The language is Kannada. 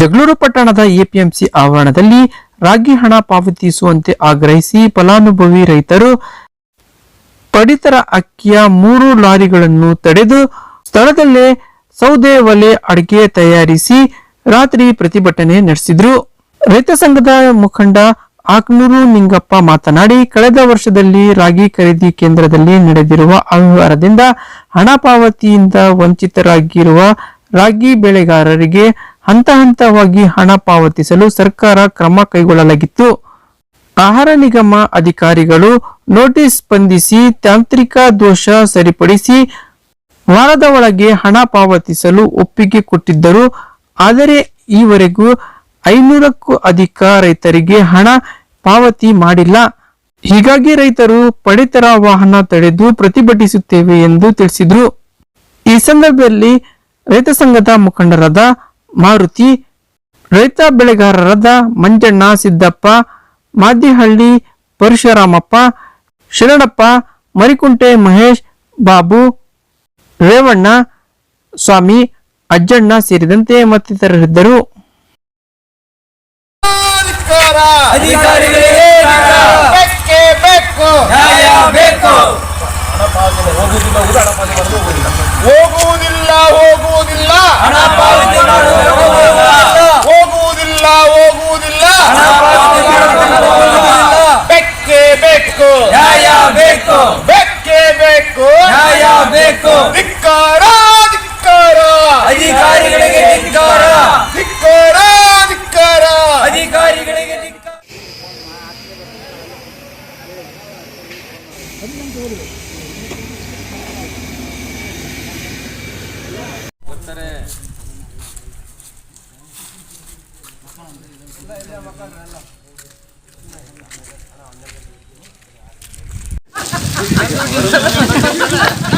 ಜಗಳೂರು ಪಟ್ಟಣದ ಎಪಿಎಂಸಿ ಆವರಣದಲ್ಲಿ ರಾಗಿ ಹಣ ಪಾವತಿಸುವಂತೆ ಆಗ್ರಹಿಸಿ ಫಲಾನುಭವಿ ರೈತರು ಪಡಿತರ ಅಕ್ಕಿಯ ಮೂರು ಲಾರಿಗಳನ್ನು ತಡೆದು ಸ್ಥಳದಲ್ಲೇ ಸೌದೆ ಒಲೆ ಅಡಿಗೆ ತಯಾರಿಸಿ ರಾತ್ರಿ ಪ್ರತಿಭಟನೆ ನಡೆಸಿದ್ರು. ರೈತ ಸಂಘದ ಮುಖಂಡ ಆಕ್ನೂರು ನಿಂಗಪ್ಪ ಮಾತನಾಡಿ, ಕಳೆದ ವರ್ಷದಲ್ಲಿ ರಾಗಿ ಖರೀದಿ ಕೇಂದ್ರದಲ್ಲಿ ನಡೆದಿರುವ ಅವ್ಯವಹಾರದಿಂದ ಹಣ ಪಾವತಿಯಿಂದ ವಂಚಿತರಾಗಿರುವ ರಾಗಿ ಬೆಳೆಗಾರರಿಗೆ ಹಂತ ಹಂತವಾಗಿ ಹಣ ಪಾವತಿಸಲು ಸರ್ಕಾರ ಕ್ರಮ ಕೈಗೊಳ್ಳಲಾಗಿತ್ತು. ಆಹಾರ ನಿಗಮ ಅಧಿಕಾರಿಗಳು ನೋಟಿಸ್ ಸ್ಪಂದಿಸಿ ತಾಂತ್ರಿಕ ದೋಷ ಸರಿಪಡಿಸಿ ವಾರದ ಒಳಗೆ ಹಣ ಪಾವತಿಸಲು ಒಪ್ಪಿಗೆ ಕೊಟ್ಟಿದ್ದರು. ಆದರೆ ಈವರೆಗೂ ಐನೂರಕ್ಕೂ ಅಧಿಕ ರೈತರಿಗೆ ಹಣ ಪಾವತಿ ಮಾಡಿಲ್ಲ. ಹೀಗಾಗಿ ರೈತರು ಪಡಿತರ ವಾಹನ ತಡೆದು ಪ್ರತಿಭಟಿಸುತ್ತೇವೆ ಎಂದು ತಿಳಿಸಿದ್ರು. ಈ ಸಂದರ್ಭದಲ್ಲಿ ರೈತ ಸಂಘದ ಮುಖಂಡರಾದ ಮಾರುತಿ ರೈತ ಬೆಳೆಗಾರರಾದ ಮಂಜಣ್ಣ ಸಿದ್ದಪ್ಪ, ಮಾದಿಹಳ್ಳಿ ಪರಶುರಾಮಪ್ಪ, ಶರಣಪ್ಪ, ಮರಿಕುಂಟೆ ಮಹೇಶ್, ಬಾಬು ರೇವಣ್ಣ, ಸ್ವಾಮಿ ಅಜ್ಜಣ್ಣ ಸೇರಿದಂತೆ ಮತ್ತಿತರರಿದ್ದರು. ಧಿಕ್ಕಾರಿಗಳಿಗೂ ಧಿಕ್ಕಾರ ಧಿಕ್ಕಾರ ಅಧಿಕಾರಿಗಳಿಗೆ ಧಿಕ್ಕಾರ ಧಿಕ್ಕಾರ ಧಿಕ್ಕಾರ ಅಧಿಕಾರಿಗಳಿಗೆ ಧಿಕ್ಕಾರ ಬರ್ತಾರೆ ಎಲ್ಲ